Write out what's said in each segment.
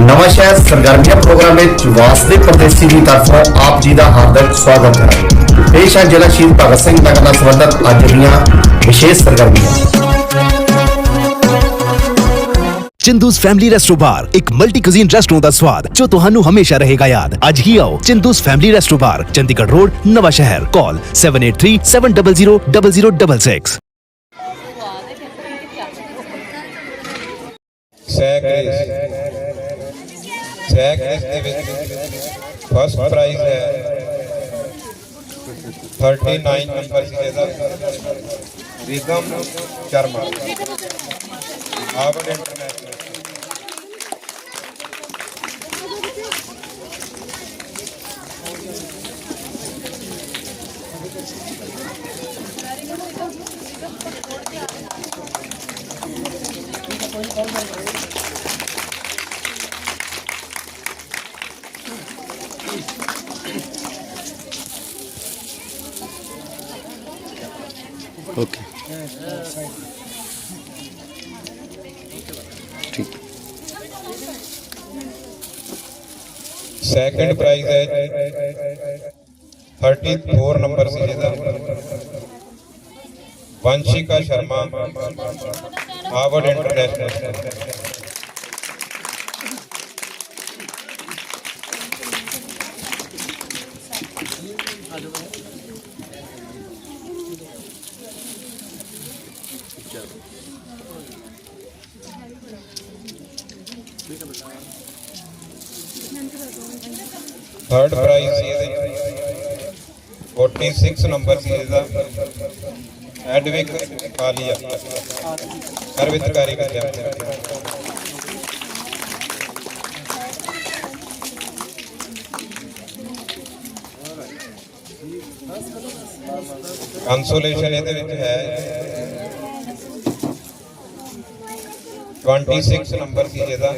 ਨਵਾਂ ਸ਼ਹਿਰ ਸਰਗਰਮੀਆਂ ਪ੍ਰੋਗਰਾਮ ਵਿੱਚ ਵਾਸਦੇ ਪਰਦੇਸੀ ਦੀ ਤਰਫੋਂ ਆਪ ਜੀ ਦਾ ਹਾਰਦਿਕ ਸਵਾਗਤ ਹੈ ਪੇਸ਼ ਹੈ ਜ਼ਿਲ੍ਹਾ ਸ਼ਹੀਦ ਭਗਤ ਸਿੰਘ ਨਗਰ ਨਾਲ ਸੰਬੰਧਿਤ ਅੱਜ ਦੀਆਂ ਵਿਸ਼ੇਸ਼ ਸਰਗਰਮੀਆਂ ਚਿੰਦੂਸ ਫੈਮਿਲੀ ਰੈਸਟੋ ਬਾਰ ਇੱਕ ਮਲਟੀ ਕੁਜ਼ੀਨ ਰੈਸਟੋਰੈਂਟ ਦਾ ਸਵਾਦ ਜੋ ਤੁਹਾਨੂੰ ਹਮੇਸ਼ਾ ਰਹੇਗਾ ਯਾਦ ਅੱਜ ਹੀ ਆਓ Chindu's family resto bar Chandigarh road Nawan Shahr call 7837000066 ਸੈਕ ਰੇਸ ਸੈਕ ਰੇਸ ਦੇ ਵਿੱਚ ਫਸਟ ਪ੍ਰਾਈਜ਼ ਹੈ 39 ਨੰਬਰ ਸੀ ਇਹਦਾ Ridham Sharma Harvard international okay ਠੀਕ ਸੈਕੰਡ ਪ੍ਰਾਈਜ਼ ਹੈ 34 ਨੰਬਰ ਸੀ ਇਹਦਾ Vanshika Sharma Harvard international third prize ਸੀ ਇਹਦੇ 46 ਨੰਬਰ ਸੀ ਇਹਦਾ ਐਡਵਿਕ ਕਾਲੀਆ ਸਰਵਿਤਕਾਰੀ ਵਿਦਿਆ ਕੰਸੋਲੇਸ਼ਨ ਇਹਦੇ ਵਿੱਚ ਹੈ 26 ਨੰਬਰ ਸੀ ਜਿਹਦਾ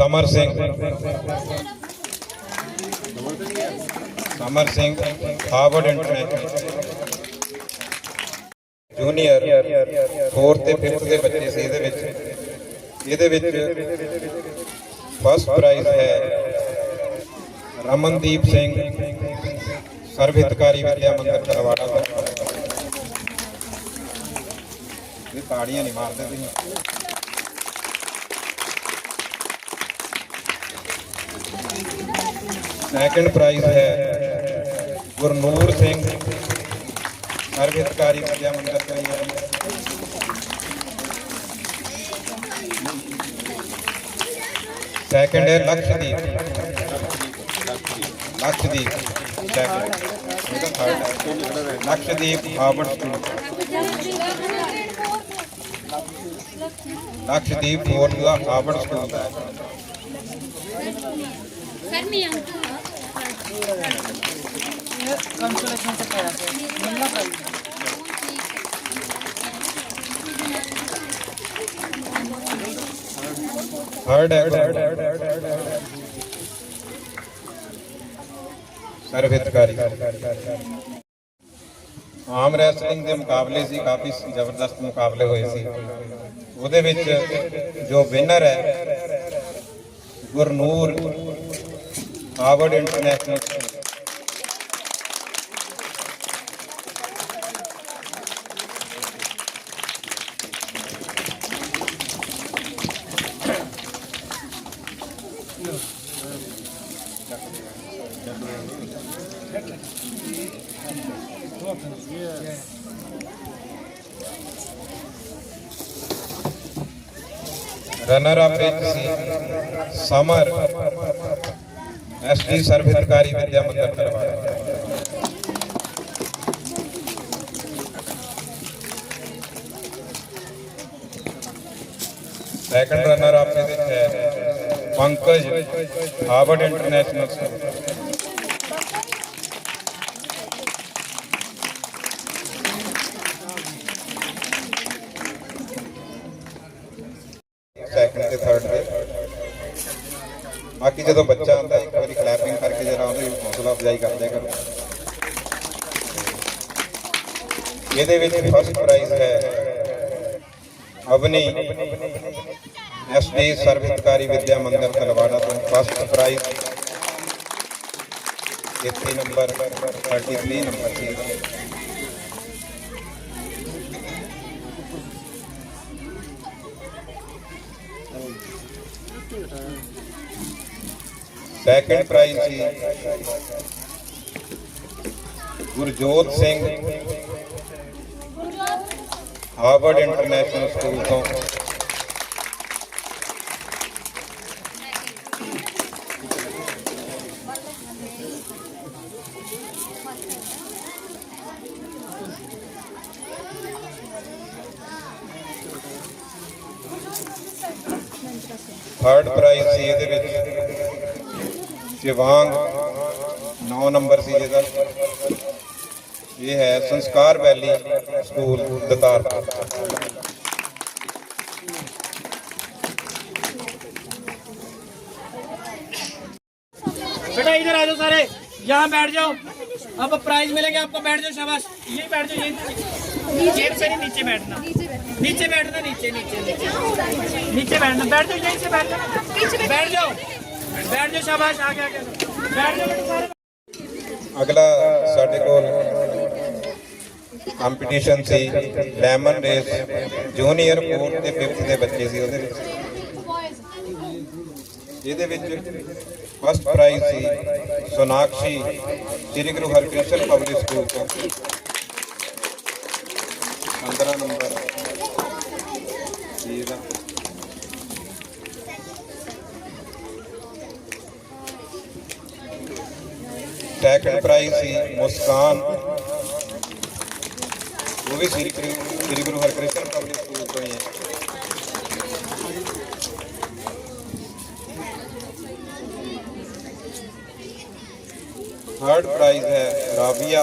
Samar Singh. Samar Singh Harvard international junior 4th ਤੇ 5th ਦੇ ਬੱਚੇ ਸੀ ਇਹਦੇ ਵਿੱਚ। ਇਹਦੇ ਵਿੱਚ ਫਸਟ ਪ੍ਰਾਈਜ਼ ਹੈ ਰਮਨਦੀਪ ਸਿੰਘ, ਸਰਵਿਤਕਾਰੀ ਵਿਦਿਆ ਮੰਦਰ ਤਲਵਾੜਾ ਤੋਂ। ਇਹ ਤਾੜੀਆਂ ਨਹੀਂ ਮਾਰਦੇ ਤੁਸੀਂ। ਸੈਕੰਡ ਪ੍ਰਾਈਜ਼ ਹੈ ਗੁਰਨੂਰ ਸਿੰਘ ਸਰਵਿਤਕਾਰੀ ਵਿਦਿਆ ਮੰਦਰ ਤੋਂ ਹੀ ਹੈ ਸੈਕੰਡ ਹੈ ਲਕਸ਼ਦੀਪ ਲਕਸ਼ਦੀਪ ਸੈਕੰਡ ਇਹਦਾ ਥਰਡ ਹੈ Lakshdeep Harvard school Lakshdeep fourth ਦਾ ਹਾਰਵਰਡ ਸਕੂਲ ਦਾ ਹੈ Fermi ਸਰਵਿਤਕਾਰੀ ਆਮ ਰੈਸਲਿੰਗ ਦੇ ਮੁਕਾਬਲੇ ਸੀ, ਕਾਫੀ ਜ਼ਬਰਦਸਤ ਮੁਕਾਬਲੇ ਹੋਏ ਸੀ। ਉਹਦੇ ਵਿੱਚ ਜੋ ਵਿਨਰ ਹੈ, Gurnoor Harvard international runner up ਵਿੱਚ ਸੀ Samar SD Sarvhitkari Vidya Mandir Talwara second runner up ਦੇ ਵਿੱਚ ਹੈ Pankaj Harvard international school second ਤੇ ਥਰਡ ਤੇ ਬਾਕੀ ਜਦੋਂ ਬੱਚਾ ਆਉਂਦਾ ਇੱਕ ਵਾਰੀ ਕਲੈਪਿੰਗ ਕਰਕੇ ਜਰਾ ਉਹਦੀ ਹੌਸਲਾ ਅਫਜ਼ਾਈ ਕਰਦੇ ਕਰੋ ਇਹਦੇ ਵਿੱਚ ਫਸਟ ਪ੍ਰਾਈਜ਼ ਹੈ ਅਵਨੀ ਐਸਡੀ ਸਰਵਿਤਕਾਰੀ ਵਿਦਿਆ ਮੰਦਿਰ ਤਲਵਾੜਾ ਤੋਂ ਫਸਟ ਪ੍ਰਾਈਜ਼ 33 ਨੰਬਰ 33 ਨੰਬਰ ਸੀ ਸੈਕੰਡ ਪ੍ਰਾਈਜ਼ ਸੀ Gurjot Singh. Harvard international school ਤੋਂ। ਥਰਡ ਪ੍ਰਾਈਜ਼ ਸੀ ਇਹਦੇ ਵਿੱਚ। ਸ਼ਿਵਾਂਗ 9 ਨੰਬਰ ਸੀ ਜਿਹਦਾ ਇਹ ਹੈ ਸੰਸਕਾਰ ਵੈਲੀ। ਸਕੂਲ ਦਤਾਰਪੁਰ बेटा इधर आ जाओ सारे यहाँ बैठ जाओ अब प्राइज मिलेगा आपको बैठ जाओ शाबाश यही बैठ जाओ यही चेयर पे नहीं नीचे बैठना नीचे बैठना नीचे नीचे नीचे नीचे बैठना बैठ जाओ यहीं से बैठ जाओ बैठ जाओ बैठ जाओ शाबाश आगे आगे बैठ जाओ बेटा सारे ਅਗਲਾ ਸਾਡੇ ਕੋਲ ਕੰਪੀਟੀਸ਼ਨ ਸੀ ਲੈਮਨ ਰੇਸ, ਜੂਨੀਅਰ 4 ਤੇ 5th ਦੇ ਬੱਚੇ ਸੀ ਉਹਦੇ ਵਿੱਚ। ਇਹਦੇ ਵਿੱਚ ਫਸਟ ਪ੍ਰਾਈਜ਼ ਸੀ ਸੋਨਾਕਸ਼ੀ, ਸ੍ਰੀ ਗੁਰੂ ਹਰਕ੍ਰਿਸ਼ਨ ਪਬਲਿਕ ਸਕੂਲ ਤੋਂ। 15 ਨੰਬਰ। ਸੀ ਇਹਦਾ ਸੈਕੰਡ ਪ੍ਰਾਈਜ਼ ਸੀ ਮੁਸਕਾਨ। ਵੀ ਸ੍ਰੀ ਗੁਰੂ ਸ੍ਰੀ ਗੁਰੂ ਹਰਕ੍ਰਿਸ਼ਨ ਪਬਲਿਕ ਸਕੂਲ ਤੋਂ ਹੀ ਹੈ। ਥਰਡ ਪ੍ਰਾਈਜ਼ ਹੈ ਰਾਬੀਆ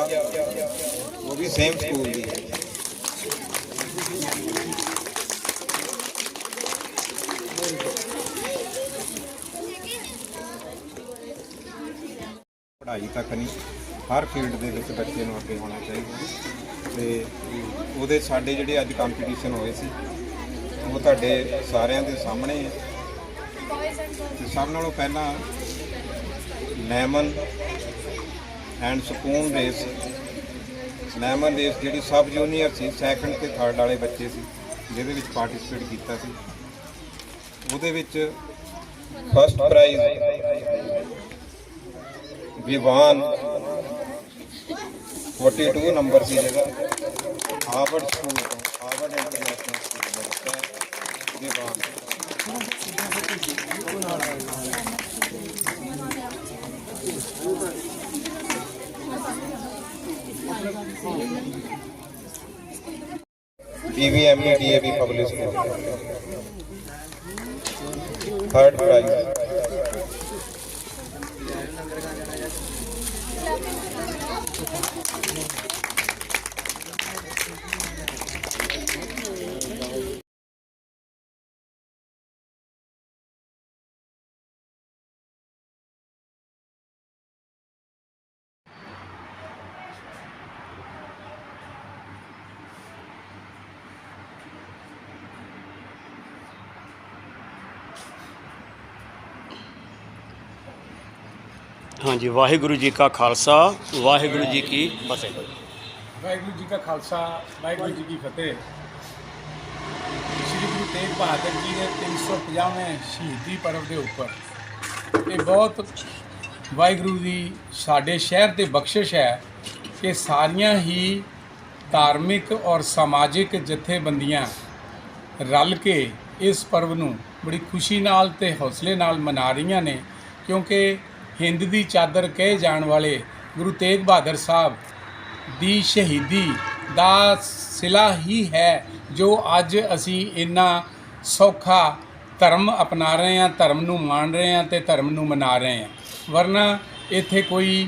ਉਹ ਵੀ ਸੇਮ ਸਕੂਲ ਦੀ ਹੈ। ਪੜ੍ਹਾਈ ਤੱਕ ਨਹੀਂ, ਹਰ ਫੀਲਡ ਦੇ ਵਿੱਚ ਬੱਚੇ ਨੂੰ ਅੱਗੇ ਹੋਣਾ ਚਾਹੀਦਾ। ਤੇ ਉਹਦੇ ਸਾਡੇ ਜਿਹੜੇ ਅੱਜ ਕੰਪੀਟੀਸ਼ਨ ਹੋਏ ਸੀ, ਉਹ ਤੁਹਾਡੇ ਸਾਰਿਆਂ ਦੇ ਸਾਹਮਣੇ ਹੈ ਤੇ ਸਭ ਨਾਲੋਂ ਪਹਿਲਾਂ lemon and spoon race lemon race ਜਿਹੜੀ ਸਬ ਜੂਨੀਅਰ ਸੀ ਸੈਕੰਡ ਤੇ ਥਰਡ ਵਾਲੇ ਬੱਚੇ ਸੀ, ਜਿਹਦੇ ਵਿੱਚ ਪਾਰਟਿਸਿਪੇਟ ਕੀਤਾ ਸੀ। ਉਹਦੇ ਵਿੱਚ ਫਸਟ ਪ੍ਰਾਈਜ਼ ਵਿਵਾਨ 42 ਨੰਬਰ ਸੀ ਜਿਹੜਾ ਹਾਰਵਰਡ ਸਕੂਲ ਤੋਂ ਹਾਰਵਰਡ ਇੰਟਰਨੈਸ਼ਨਲ ਸਕੂਲ ਦਾ ਬੱਚਾ ਹੈ Vivaan PVME DAV public school third prize ਹਾਂਜੀ, ਵਾਹਿਗੁਰੂ ਜੀ ਕਾ ਖਾਲਸਾ, ਵਾਹਿਗੁਰੂ ਜੀ ਕੀ ਫਤਿਹ। ਵਾਹਿਗੁਰੂ ਜੀ ਕਾ ਖਾਲਸਾ, ਵਾਹਿਗੁਰੂ ਜੀ ਕੀ ਫਤਿਹ। ਸ੍ਰੀ ਗੁਰੂ ਤੇਗ ਬਹਾਦਰ ਜੀ ਦੇ 350ਵੇਂ ਸ਼ਹੀਦੀ ਪਰਵ ਦੇ ਉੱਪਰ ਇਹ ਬਹੁਤ ਵਾਹਿਗੁਰੂ ਦੀ ਸਾਡੇ ਸ਼ਹਿਰ ਤੇ ਬਖਸ਼ਿਸ਼ ਹੈ ਕਿ ਸਾਰੀਆਂ ਹੀ ਧਾਰਮਿਕ ਔਰ ਸਮਾਜਿਕ ਜਥੇਬੰਦੀਆਂ ਰਲ ਕੇ ਇਸ ਪਰਵ ਨੂੰ ਬੜੀ ਖੁਸ਼ੀ ਨਾਲ ਤੇ ਹੌਸਲੇ ਨਾਲ ਮਨਾ ਰਹੀਆਂ ਨੇ, ਕਿਉਂਕਿ ਹਿੰਦ ਦੀ ਚਾਦਰ ਕਹੇ ਜਾਣ ਵਾਲੇ ਗੁਰੂ ਤੇਗ ਬਹਾਦਰ ਸਾਹਿਬ ਦੀ ਸ਼ਹੀਦੀ ਦਾ ਸਿਲਾ ਹੀ ਹੈ ਜੋ ਅੱਜ ਅਸੀਂ ਇੰਨਾ ਸੌਖਾ ਧਰਮ ਅਪਣਾ ਰਹੇ ਹਾਂ, ਧਰਮ ਨੂੰ ਮੰਨ ਰਹੇ ਹਾਂ ਤੇ ਧਰਮ ਨੂੰ ਮਨਾ ਰਹੇ ਹਾਂ। ਵਰਨਾ ਇੱਥੇ ਕੋਈ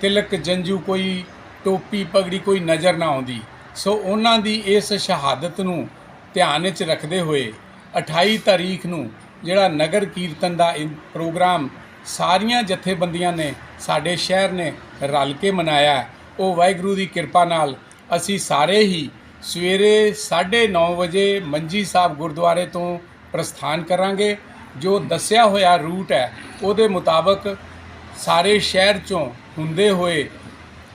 ਤਿਲਕ ਜੰਜੂ ਕੋਈ ਟੋਪੀ ਪਗੜੀ ਕੋਈ ਨਜ਼ਰ ਨਾ ਆਉਂਦੀ। ਸੋ ਉਹਨਾਂ ਦੀ ਇਸ ਸ਼ਹਾਦਤ ਨੂੰ ਧਿਆਨ ਵਿੱਚ ਰੱਖਦੇ ਹੋਏ 28 ਤਾਰੀਖ ਨੂੰ ਜਿਹੜਾ ਨਗਰ ਕੀਰਤਨ ਦਾ ਇਹ ਪ੍ਰੋਗਰਾਮ ਸਾਰੀਆਂ ਜਥੇਬੰਦੀਆਂ ਨੇ ਸਾਡੇ ਸ਼ਹਿਰ ਨੇ ਰਲ ਕੇ ਮਨਾਇਆ ਉਹ ਵਾਹਿਗੁਰੂ ਦੀ ਕਿਰਪਾ ਨਾਲ ਅਸੀਂ ਸਾਰੇ ਹੀ ਸਵੇਰੇ 9:30 ਵਜੇ ਮੰਜੀ ਸਾਹਿਬ ਗੁਰਦੁਆਰੇ ਤੋਂ ਪ੍ਰਸਥਾਨ ਕਰਾਂਗੇ। ਜੋ ਦੱਸਿਆ ਹੋਇਆ ਰੂਟ ਹੈ, ਉਹਦੇ ਮੁਤਾਬਕ ਸਾਰੇ ਸ਼ਹਿਰ ਚੋਂ ਹੁੰਦੇ ਹੋਏ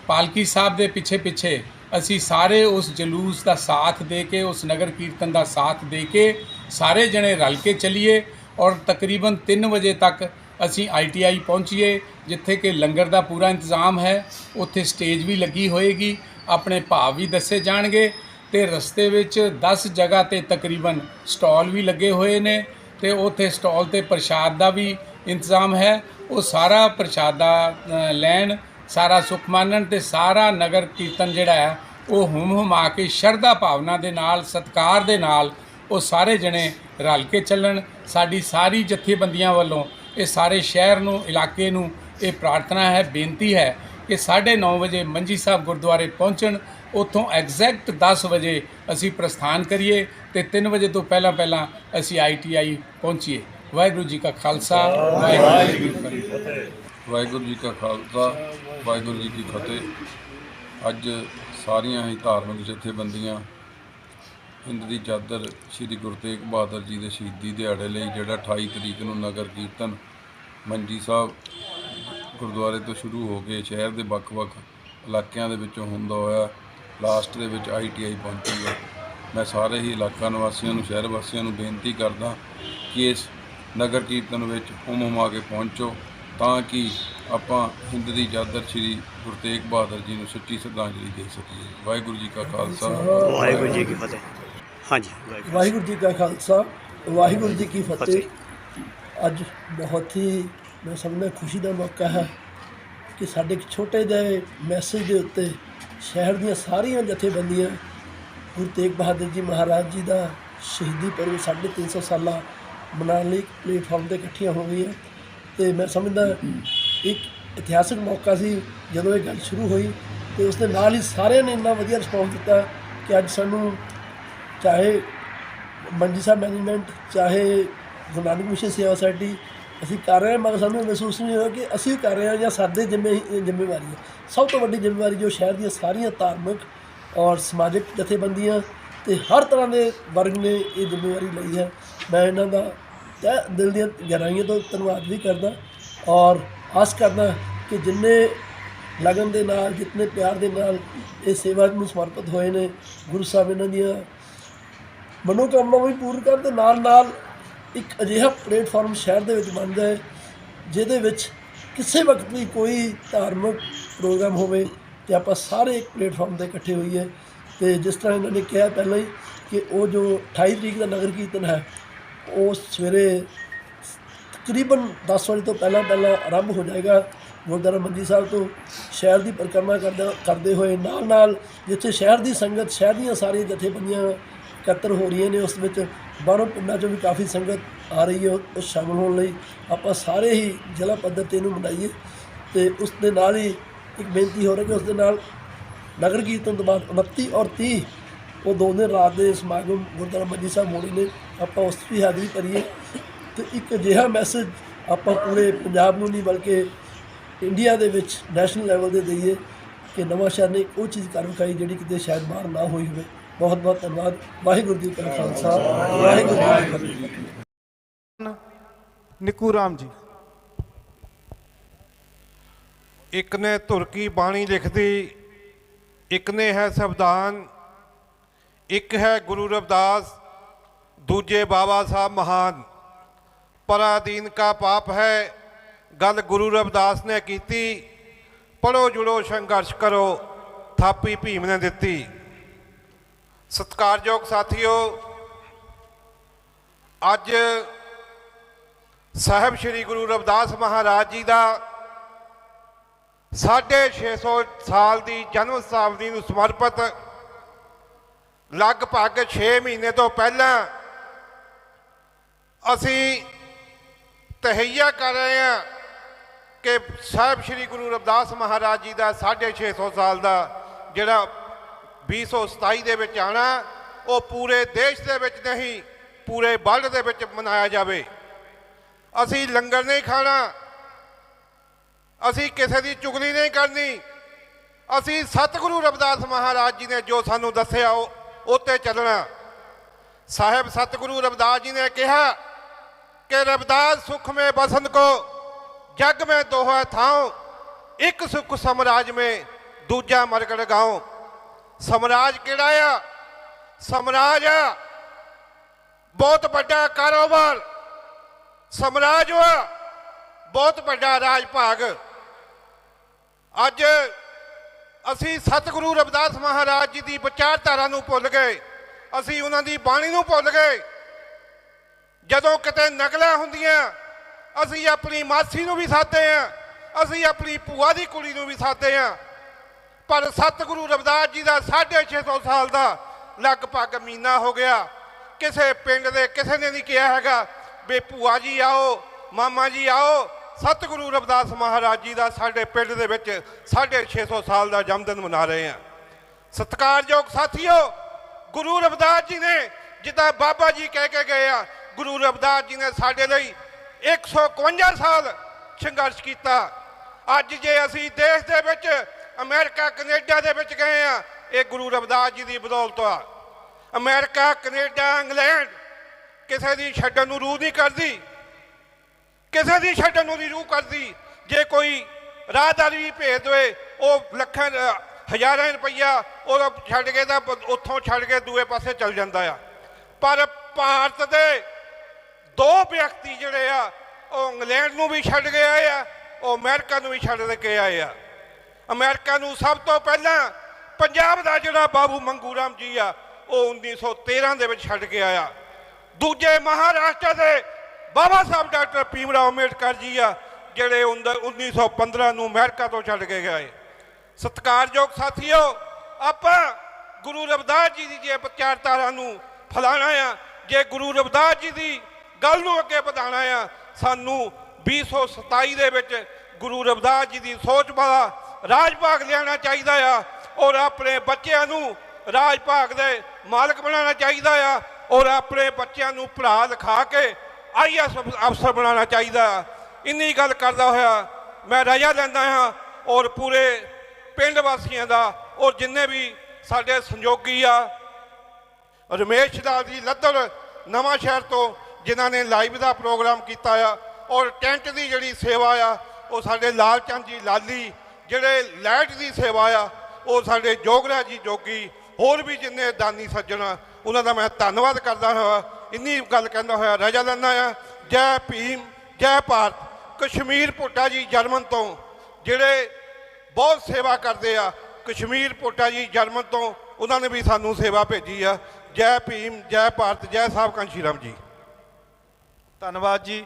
ਪਾਲਕੀ ਸਾਹਿਬ ਦੇ ਪਿੱਛੇ ਪਿੱਛੇ ਅਸੀਂ ਸਾਰੇ ਉਸ ਜਲੂਸ ਦਾ ਸਾਥ ਦੇ ਕੇ, ਉਸ ਨਗਰ ਕੀਰਤਨ ਦਾ ਸਾਥ ਦੇ ਕੇ ਸਾਰੇ ਜਣੇ ਰਲ ਕੇ ਚੱਲੀਏ ਔਰ ਤਕਰੀਬਨ 3 ਵਜੇ ਤੱਕ ਅਸੀਂ ਆਈਟੀਆਈ ਪਹੁੰਚੀਏ, ਜਿੱਥੇ ਕਿ ਲੰਗਰ ਦਾ ਪੂਰਾ ਇੰਤਜ਼ਾਮ ਹੈ, ਉੱਥੇ ਸਟੇਜ ਵੀ ਲੱਗੀ ਹੋਏਗੀ, ਆਪਣੇ ਭਾਵ ਵੀ ਦੱਸੇ ਜਾਣਗੇ ਤੇ ਰਸਤੇ ਵਿੱਚ 10 ਜਗ੍ਹਾ ਤੇ ਤਕਰੀਬਨ ਸਟਾਲ ਵੀ ਲੱਗੇ ਹੋਏ ਨੇ ਤੇ ਉੱਥੇ ਸਟਾਲ ਤੇ ਪ੍ਰਸ਼ਾਦ ਦਾ ਵੀ ਇੰਤਜ਼ਾਮ ਹੈ। ਉਹ ਸਾਰਾ ਪ੍ਰਸ਼ਾਦਾ ਲੈਣ, ਸਾਰਾ ਸੁਖ ਮਾਨਣ ਤੇ ਸਾਰਾ ਨਗਰ ਕੀਰਤਨ ਜਿਹੜਾ ਹੈ, ਉਹ ਹੁਮ ਹੁਮਾ ਕੇ ਸ਼ਰਧਾ ਭਾਵਨਾ ਦੇ ਨਾਲ, ਸਤਕਾਰ ਦੇ ਨਾਲ ਉਹ ਸਾਰੇ ਜਣੇ ਰਲ ਕੇ ਚੱਲਣ। ਸਾਡੀ ਸਾਰੀ ਜਥੇਬੰਦੀਆਂ ਵੱਲੋਂ ਇਹ ਸਾਰੇ ਸ਼ਹਿਰ ਨੂੰ, ਇਲਾਕੇ ਨੂੰ ਇਹ ਪ੍ਰਾਰਥਨਾ ਹੈ, ਬੇਨਤੀ ਹੈ ਕਿ 9:30 ਵਜੇ ਮੰਜੀ ਸਾਹਿਬ ਗੁਰਦੁਆਰੇ ਪਹੁੰਚਣ। ਉੱਥੋਂ ਐਗਜ਼ੈਕਟ 10 ਵਜੇ ਅਸੀਂ ਪ੍ਰਸਥਾਨ ਕਰੀਏ ਤੇ 3 ਵਜੇ ਤੋਂ ਪਹਿਲਾਂ ਪਹਿਲਾਂ ਅਸੀਂ ਆਈਟੀਆਈ ਪਹੁੰਚੀਏ। ਵਾਹਿਗੁਰੂ ਜੀ ਕਾ ਖਾਲਸਾ, ਵਾਹਿਗੁਰੂ ਜੀ ਕੀ ਫਤਿਹ। ਵਾਹਿਗੁਰੂ ਜੀ ਕਾ ਖਾਲਸਾ, ਵਾਹਿਗੁਰੂ ਜੀ ਕੀ ਫਤਿਹ। ਅੱਜ ਸਾਰੀਆਂ ਹੀ ਧਾਰਮਿਕ ਜਥੇਬੰਦੀਆਂ ਹਿੰਦ ਦੀ ਚਾਦਰ ਸ੍ਰੀ ਗੁਰੂ ਤੇਗ ਬਹਾਦਰ ਜੀ ਦੇ ਸ਼ਹੀਦੀ ਦਿਹਾੜੇ ਲਈ ਜਿਹੜਾ 28 ਤਰੀਕ ਨੂੰ ਨਗਰ ਕੀਰਤਨ ਮੰਜੀ ਸਾਹਿਬ ਗੁਰਦੁਆਰੇ ਤੋਂ ਸ਼ੁਰੂ ਹੋ ਕੇ ਸ਼ਹਿਰ ਦੇ ਵੱਖ-ਵੱਖ ਇਲਾਕਿਆਂ ਦੇ ਵਿੱਚੋਂ ਹੁੰਦਾ ਹੋਇਆ, ਲਾਸਟ ਦੇ ਵਿੱਚ ਆਈਟੀਆਈ ਪਹੁੰਚੂਗਾ ਮੈਂ ਸਾਰੇ ਹੀ ਇਲਾਕਾ ਨਿਵਾਸੀਆਂ ਨੂੰ, ਸ਼ਹਿਰ ਵਾਸੀਆਂ ਨੂੰ ਬੇਨਤੀ ਕਰਦਾ ਕਿ ਇਸ ਨਗਰ ਕੀਰਤਨ ਵਿੱਚ ਹੁਮ ਹੁਮਾ ਕੇ ਪਹੁੰਚੋ ਤਾਂ ਕਿ ਆਪਾਂ ਹਿੰਦ ਦੀ ਚਾਦਰ ਸ੍ਰੀ ਗੁਰੂ ਤੇਗ ਬਹਾਦਰ ਜੀ ਨੂੰ ਸੱਚੀ ਸ਼ਰਧਾਂਜਲੀ ਦੇ ਸਕੀਏ। ਵਾਹਿਗੁਰੂ ਜੀ ਕਾ ਖਾਲਸਾ। ਵਾਹਿਗੁਰੂ ਜੀ ਕੀ ਫਤਿਹ। ਹਾਂਜੀ। ਵਾਹਿਗੁਰੂ ਜੀ ਕਾ ਖਾਲਸਾ ਵਾਹਿਗੁਰੂ ਜੀ ਕੀ ਫਤਿਹ। ਅੱਜ ਬਹੁਤ ਹੀ ਮੈਂ ਸਮਝਦਾ ਖੁਸ਼ੀ ਦਾ ਮੌਕਾ ਹੈ ਕਿ ਸਾਡੇ ਇੱਕ ਛੋਟੇ ਜਿਹੇ ਮੈਸੇਜ ਦੇ ਉੱਤੇ ਸ਼ਹਿਰ ਦੀਆਂ ਸਾਰੀਆਂ ਜਥੇਬੰਦੀਆਂ ਗੁਰੂ ਤੇਗ ਬਹਾਦਰ ਜੀ ਮਹਾਰਾਜ ਜੀ ਦਾ ਸ਼ਹੀਦੀ ਪਰਵ 350 ਸਾਲਾ ਮਨਾਉਣ ਲਈ ਪਲੇਟਫਾਰਮ ਤੇ ਇਕੱਠੀਆਂ ਹੋ ਗਈਆਂ। ਤੇ ਮੈਂ ਸਮਝਦਾ ਇੱਕ ਇਤਿਹਾਸਕ ਮੌਕਾ ਸੀ ਜਦੋਂ ਇਹ ਗੱਲ ਸ਼ੁਰੂ ਹੋਈ ਤੇ ਉਸ ਦੇ ਨਾਲ ਹੀ ਸਾਰਿਆਂ ਨੇ ਇੰਨਾ ਵਧੀਆ ਰਿਸਪੌਂਸ ਦਿੱਤਾ ਕਿ ਅੱਜ ਸਾਨੂੰ ਚਾਹੇ ਮੰਡੀ ਸਾਹਿਬ ਮੈਨੇਜਮੈਂਟ ਚਾਹੇ ਗੁਰੂ ਨਾਨਕ ਮਿਸ਼ਨ ਸੇਵਾ ਸੁਸਾਇਟੀ ਅਸੀਂ ਕਰ ਰਹੇ ਹਾਂ, ਮਗਰ ਸਾਨੂੰ ਮਹਿਸੂਸ ਨਹੀਂ ਹੋਇਆ ਕਿ ਅਸੀਂ ਕਰ ਰਹੇ ਹਾਂ ਜਾਂ ਸਾਡੇ ਜ਼ਿੰਮੇ ਇਹ ਜ਼ਿੰਮੇਵਾਰੀ ਹੈ। ਸਭ ਤੋਂ ਵੱਡੀ ਜ਼ਿੰਮੇਵਾਰੀ ਜੋ ਸ਼ਹਿਰ ਦੀਆਂ ਸਾਰੀਆਂ ਧਾਰਮਿਕ ਔਰ ਸਮਾਜਿਕ ਜਥੇਬੰਦੀਆਂ ਤੇ ਹਰ ਤਰ੍ਹਾਂ ਦੇ ਵਰਗ ਨੇ ਇਹ ਜ਼ਿੰਮੇਵਾਰੀ ਲਈ ਹੈ। ਮੈਂ ਇਹਨਾਂ ਦਾ ਤਹਿ ਦਿਲ ਦੀਆਂ ਗਹਿਰਾਈਆਂ ਤੋਂ ਧੰਨਵਾਦ ਵੀ ਕਰਦਾ ਔਰ ਆਸ ਕਰਦਾ ਕਿ ਜਿੰਨੇ ਲਗਨ ਦੇ ਨਾਲ ਜਿਤਨੇ ਪਿਆਰ ਦੇ ਨਾਲ ਇਹ ਸੇਵਾ ਨੂੰ ਸਮਰਪਿਤ ਹੋਏ ਨੇ, ਗੁਰੂ ਸਾਹਿਬ ਇਹਨਾਂ ਦੀਆਂ ਮਨੋਕਾਮਨਾ ਵੀ ਪੂਰਨ ਕਰਨ ਦੇ ਨਾਲ ਨਾਲ ਇੱਕ ਅਜਿਹਾ ਪਲੇਟਫਾਰਮ ਸ਼ਹਿਰ ਦੇ ਵਿੱਚ ਬਣ ਜਾਏ, ਜਿਹਦੇ ਵਿੱਚ ਕਿਸੇ ਵਕਤ ਵੀ ਕੋਈ ਧਾਰਮਿਕ ਪ੍ਰੋਗਰਾਮ ਹੋਵੇ ਤੇ ਆਪਾਂ ਸਾਰੇ ਇੱਕ ਪਲੇਟਫਾਰਮ ਤੇ ਇਕੱਠੇ ਹੋਈਏ। ਤੇ ਜਿਸ ਤਰ੍ਹਾਂ ਇਹਨਾਂ ਨੇ ਕਿਹਾ ਪਹਿਲਾਂ ਹੀ ਕਿ ਉਹ ਜੋ 28 ਤਰੀਕ ਦਾ ਨਗਰ ਕੀਰਤਨ ਹੈ, ਉਹ ਸਵੇਰੇ ਤਕਰੀਬਨ 10 ਵਜੇ ਤੋਂ ਪਹਿਲਾਂ ਪਹਿਲਾਂ ਆਰੰਭ ਹੋ ਜਾਏਗਾ। ਗੁਰਦੁਆਰਾ ਮੰਜੀ ਸਾਹਿਬ ਤੋਂ ਸ਼ਹਿਰ ਦੀ ਪਰਿਕਰਮਾ ਕਰਦਾ ਕਰਦੇ ਹੋਏ ਨਾਲ ਨਾਲ ਜਿੱਥੇ ਸ਼ਹਿਰ ਦੀ ਸੰਗਤ, ਸ਼ਹਿਰ ਦੀਆਂ ਸਾਰੀਆਂ ਜਥੇਬੰਦੀਆਂ ਇਕੱਤਰ ਹੋ ਰਹੀਆਂ ਨੇ, ਉਸ ਵਿੱਚ ਬਾਹਰੋਂ ਪਿੰਡਾਂ ਚੋਂ ਵੀ ਕਾਫੀ ਸੰਗਤ ਆ ਰਹੀ ਹੈ, ਉਹ ਸ਼ਾਮਲ ਹੋਣ ਲਈ ਆਪਾਂ ਸਾਰੇ ਹੀ ਜ਼ਿਲ੍ਹਾ ਪੱਧਰ ਤੇ ਇਹਨੂੰ ਮਨਾਈਏ ਤੇ ਉਸ ਦੇ ਨਾਲ ਹੀ ਇੱਕ ਬੇਨਤੀ ਹੋ ਰਹੀ ਕਿ ਉਸ ਦੇ ਨਾਲ ਨਗਰ ਕੀਰਤਨ ਤੋਂ ਬਾਅਦ 29 ਔਰ 30 ਉਹ ਦੋ ਦਿਨ ਰਾਤ ਦੇ ਸਮਾਗਮ ਗੁਰਦੁਆਰਾ ਮੰਜੀ ਸਾਹਿਬ ਮੋੜੀ ਨੇ, ਆਪਾਂ ਉਸ ਵੀ ਹਾਜ਼ਰੀ ਭਰੀਏ ਤੇ ਇੱਕ ਅਜਿਹਾ ਮੈਸੇਜ ਆਪਾਂ ਪੂਰੇ ਪੰਜਾਬ ਨੂੰ ਨਹੀਂ ਬਲਕਿ ਇੰਡੀਆ ਦੇ ਵਿੱਚ ਨੈਸ਼ਨਲ ਲੈਵਲ ਤੇ ਦਈਏ ਕਿ ਨਵਾਂ ਸ਼ਹਿਰ ਨੇ ਉਹ ਚੀਜ਼ ਕਰ ਵਿਖਾਈ ਜਿਹੜੀ ਕਿਤੇ ਸ਼ਾਇਦ ਬਾਹਰ ਨਾ ਹੋਈ ਹੋਵੇ। ਬਹੁਤ ਬਹੁਤ ਧੰਨਵਾਦ। ਵਾਹਿਗੁਰੂ ਜੀ ਕਾ ਖਾਲਸਾ, ਵਾਹਿਗੁਰੂ ਜੀ ਕੀ ਫਤਿਹ। ਨਿੱਕੂ ਰਾਮ ਜੀ। ਇੱਕ ਨੇ ਤੁਰਕੀ ਬਾਣੀ ਲਿਖਦੀ, ਇੱਕ ਨੇ ਹੈ ਸੰਵਿਧਾਨ, ਇੱਕ ਹੈ ਗੁਰੂ ਰਵਿਦਾਸ, ਦੂਜੇ ਬਾਬਾ ਸਾਹਿਬ ਮਹਾਨ। ਪਰਾਧੀਨ ਕਾ ਪਾਪ ਹੈ, ਗੱਲ ਗੁਰੂ ਰਵਿਦਾਸ ਨੇ ਕੀਤੀ ਪੜੋ ਜੁੜੋ ਸੰਘਰਸ਼ ਕਰੋ, ਥਾਪੀ ਭੀਮ ਨੇ ਦਿੱਤੀ। ਸਤਿਕਾਰਯੋਗ ਸਾਥੀਓ, ਅੱਜ ਸਾਹਿਬ ਸ੍ਰੀ ਗੁਰੂ ਰਵਿਦਾਸ ਮਹਾਰਾਜ ਜੀ ਦਾ 650 ਸਾਲ ਦੀ ਜਨਮ ਸ਼ਤਾਬਦੀ ਨੂੰ ਸਮਰਪਿਤ ਲਗਭਗ 6 ਮਹੀਨੇ ਤੋਂ ਪਹਿਲਾਂ ਅਸੀਂ ਤਹਈਆ ਕਰ ਰਹੇ ਹਾਂ ਕਿ ਸਾਹਿਬ ਸ੍ਰੀ ਗੁਰੂ ਰਵਿਦਾਸ ਮਹਾਰਾਜ ਜੀ ਦਾ 650 ਸਾਲ ਦਾ ਜਿਹੜਾ 227 ਦੇ ਵਿੱਚ ਆਣਾ ਉਹ ਪੂਰੇ ਦੇਸ਼ ਦੇ ਵਿੱਚ ਨਹੀਂ, ਪੂਰੇ ਵਰਲਡ ਦੇ ਵਿੱਚ ਮਨਾਇਆ ਜਾਵੇ। ਅਸੀਂ ਲੰਗਰ ਨਹੀਂ ਖਾਣਾ, ਅਸੀਂ ਕਿਸੇ ਦੀ ਚੁਗਲੀ ਨਹੀਂ ਕਰਨੀ, ਅਸੀਂ ਸਤਿਗੁਰੂ ਰਵਿਦਾਸ ਮਹਾਰਾਜ ਜੀ ਨੇ ਜੋ ਸਾਨੂੰ ਦੱਸਿਆ, ਉਹ ਉੱਤੇ ਚੱਲਣਾ। ਸਾਹਿਬ ਸਤਿਗੁਰੂ ਰਵਿਦਾਸ ਜੀ ਨੇ ਕਿਹਾ ਕਿ ਰਵਿਦਾਸ ਸੁਖ ਮੇ ਬਸਨ ਕੋ, ਜਗ ਮੇ ਦੋਹਾ ਥਾਉ, ਇੱਕ ਸੁਖ ਸਮਰਾਜ ਮੇ ਦੂਜਾ ਮਰਗੜ ਗਾਉ। ਸਮਰਾਜ ਕਿਹੜਾ ਆ? ਸਮਰਾਜ ਆ। ਬਹੁਤ ਵੱਡਾ ਕਾਰੋਬਾਰ। ਸਮਰਾਜ ਵਾ। ਬਹੁਤ ਵੱਡਾ ਰਾਜ ਭਾਗ ਅੱਜ ਅਸੀਂ ਸਤਿਗੁਰੂ ਰਵਿਦਾਸ ਮਹਾਰਾਜ ਜੀ ਦੀ ਵਿਚਾਰਧਾਰਾ ਨੂੰ ਭੁੱਲ ਗਏ। ਅਸੀਂ ਉਹਨਾਂ ਦੀ ਬਾਣੀ ਨੂੰ ਭੁੱਲ ਗਏ। ਜਦੋਂ ਕਿਤੇ ਨਕਲਾਂ ਹੁੰਦੀਆਂ, ਅਸੀਂ ਆਪਣੀ ਮਾਸੀ ਨੂੰ ਵੀ ਸਾਦੇ ਆ ਅਸੀਂ ਆਪਣੀ ਭੂਆ ਦੀ ਕੁੜੀ ਨੂੰ ਵੀ ਸਾਦੇ ਆ ਪਰ ਸਤਿਗੁਰੂ ਰਵਿਦਾਸ ਜੀ ਦਾ 650 ਸਾਲ ਦਾ ਲਗਭਗ ਮਹੀਨਾ ਹੋ ਗਿਆ। ਕਿਸੇ ਪਿੰਡ ਦੇ ਕਿਸੇ ਨੇ ਨਹੀਂ ਕਿਹਾ ਹੈਗਾ ਵੀ ਭੂਆ ਜੀ ਆਓ, ਮਾਮਾ ਜੀ ਆਓ। ਸਤਿਗੁਰੂ ਰਵਿਦਾਸ ਮਹਾਰਾਜ ਜੀ ਦਾ ਸਾਡੇ ਪਿੰਡ ਦੇ ਵਿੱਚ 650 ਸਾਲ ਦਾ ਜਨਮਦਿਨ ਮਨਾ ਰਹੇ ਆ ਸਤਿਕਾਰਯੋਗ ਸਾਥੀਓ, ਗੁਰੂ ਰਵਿਦਾਸ ਜੀ ਨੇ ਜਿੱਦਾਂ ਬਾਬਾ ਜੀ ਕਹਿ ਕੇ ਗਏ ਆ, ਗੁਰੂ ਰਵਿਦਾਸ ਜੀ ਨੇ ਸਾਡੇ ਲਈ 151 ਸਾਲ ਸੰਘਰਸ਼ ਕੀਤਾ। ਅੱਜ ਜੇ ਅਸੀਂ ਦੇਸ਼ ਦੇ ਵਿੱਚ ਅਮਰੀਕਾ, ਕੈਨੇਡਾ ਦੇ ਵਿੱਚ ਗਏ ਆ। ਇਹ ਗੁਰੂ ਰਵਿਦਾਸ ਜੀ ਦੀ ਬਦੌਲਤ ਆ। ਅਮਰੀਕਾ, ਕੈਨੇਡਾ, ਇੰਗਲੈਂਡ ਕਿਸੇ ਦੀ ਛੱਡਣ ਨੂੰ ਰੂਹ ਨਹੀਂ ਕਰਦੀ। ਕਿਸੇ ਦੀ ਛੱਡਣ ਨੂੰ ਨਹੀਂ ਰੂਹ ਕਰਦੀ। ਜੇ ਕੋਈ ਰਾਹਦਾਰੀ ਵੀ ਭੇਜ ਦੇਵੇ, ਉਹ ਲੱਖਾਂ, ਹਜ਼ਾਰਾਂ ਰੁਪਈਆ ਉਹ ਛੱਡ ਕੇ ਤਾਂ ਉੱਥੋਂ ਛੱਡ ਕੇ ਦੂਏ ਪਾਸੇ ਚਲ ਜਾਂਦਾ ਆ। ਪਰ ਭਾਰਤ ਦੇ ਦੋ ਵਿਅਕਤੀ ਜਿਹੜੇ ਆ, ਉਹ ਇੰਗਲੈਂਡ ਨੂੰ ਵੀ ਛੱਡ ਕੇ ਆਏ ਆ, ਉਹ ਅਮਰੀਕਾ ਨੂੰ ਵੀ ਛੱਡ ਕੇ ਆਏ ਆ। ਅਮਰੀਕਾ ਨੂੰ ਸਭ ਤੋਂ ਪਹਿਲਾਂ ਪੰਜਾਬ ਦਾ ਜਿਹੜਾ ਬਾਬੂ ਮੰਗੂ ਰਾਮ ਜੀ ਆ, ਉਹ 1913 ਦੇ ਵਿੱਚ ਛੱਡ ਕੇ ਆਇਆ। ਦੂਜੇ ਮਹਾਰਾਸ਼ਟਰ ਦੇ ਬਾਬਾ ਸਾਹਿਬ ਡਾਕਟਰ ਭੀਮਰਾਓ ਅੰਬੇਡਕਰ ਜੀ ਆ, ਜਿਹੜੇ ਉਨ- 1915 ਨੂੰ ਅਮਰੀਕਾ ਤੋਂ ਛੱਡ ਕੇ ਗਏ। ਸਤਿਕਾਰਯੋਗ ਸਾਥੀਓ, ਆਪਾਂ ਗੁਰੂ ਰਵਿਦਾਸ ਜੀ ਦੀ ਜੇ ਵਿਚਾਰਧਾਰਾ ਨੂੰ ਫਲਾਣਾ ਆ, ਜੇ ਗੁਰੂ ਰਵਿਦਾਸ ਜੀ ਦੀ ਗੱਲ ਨੂੰ ਅੱਗੇ ਵਧਾਉਣਾ ਆ, ਸਾਨੂੰ 2027 ਦੇ ਵਿੱਚ ਗੁਰੂ ਰਵਿਦਾਸ ਜੀ ਦੀ ਸੋਚ ਵਾਲਾ ਰਾਜ ਭਾਗ ਲਿਆਉਣਾ ਚਾਹੀਦਾ ਆ ਔਰ ਆਪਣੇ ਬੱਚਿਆਂ ਨੂੰ ਰਾਜ ਭਾਗ ਦੇ ਮਾਲਕ ਬਣਾਉਣਾ ਚਾਹੀਦਾ ਆ ਔਰ ਆਪਣੇ ਬੱਚਿਆਂ ਨੂੰ ਪੜ੍ਹਾ ਲਿਖਾ ਕੇ ਆਈਐਸ ਅਫਸਰ ਬਣਾਉਣਾ ਚਾਹੀਦਾ। ਆ ਇੰਨੀ ਗੱਲ ਕਰਦਾ ਹੋਇਆ ਮੈਂ ਰਜਾ ਲੈਂਦਾ ਹਾਂ ਔਰ ਪੂਰੇ ਪਿੰਡ ਵਾਸੀਆਂ ਦਾ ਔਰ ਜਿੰਨੇ ਵੀ ਸਾਡੇ ਸੰਯੋਗੀ ਆ, ਰਮੇਸ਼ ਦਾ ਜੀ ਲੱਦੜ ਨਵਾਂ ਸ਼ਹਿਰ ਤੋਂ ਜਿਨ੍ਹਾਂ ਨੇ ਲਾਈਵ ਦਾ ਪ੍ਰੋਗਰਾਮ ਕੀਤਾ ਆ ਔਰ ਟੈਂਟ ਦੀ ਜਿਹੜੀ ਸੇਵਾ ਆ, ਉਹ ਸਾਡੇ ਲਾਲ ਚੰਦ ਜੀ ਲਾਲੀ ਜਿਹੜੇ ਲਾਈਟ ਦੀ ਸੇਵਾ ਆ, ਉਹ ਸਾਡੇ ਜੋਗਰਾ ਜੀ ਜੋਗੀ, ਹੋਰ ਵੀ ਜਿੰਨੇ ਦਾਨੀ ਸੱਜਣ ਆ, ਉਹਨਾਂ ਦਾ ਮੈਂ ਧੰਨਵਾਦ ਕਰਦਾ ਹਾਂ। ਇੰਨੀ ਗੱਲ ਕਹਿੰਦਾ ਹੋਇਆ ਰਜਾ ਲੈਂਦਾ ਆ, ਜੈ ਭੀਮ, ਜੈ ਭਾਰਤ। ਕਸ਼ਮੀਰ ਭੁੱਟਾ ਜੀ ਜਰਮਨ ਤੋਂ ਜਿਹੜੇ ਬਹੁਤ ਸੇਵਾ ਕਰਦੇ ਆ, ਕਸ਼ਮੀਰ ਭੁੱਟਾ ਜੀ ਜਰਮਨ ਤੋਂ ਉਹਨਾਂ ਨੇ ਵੀ ਸਾਨੂੰ ਸੇਵਾ ਭੇਜੀ ਆ। ਜੈ ਭੀਮ, ਜੈ ਭਾਰਤ, ਜੈ ਸਾਹਿਬ ਕਾਂਸ਼ੀ ਰਾਮ ਜੀ। ਧੰਨਵਾਦ ਜੀ।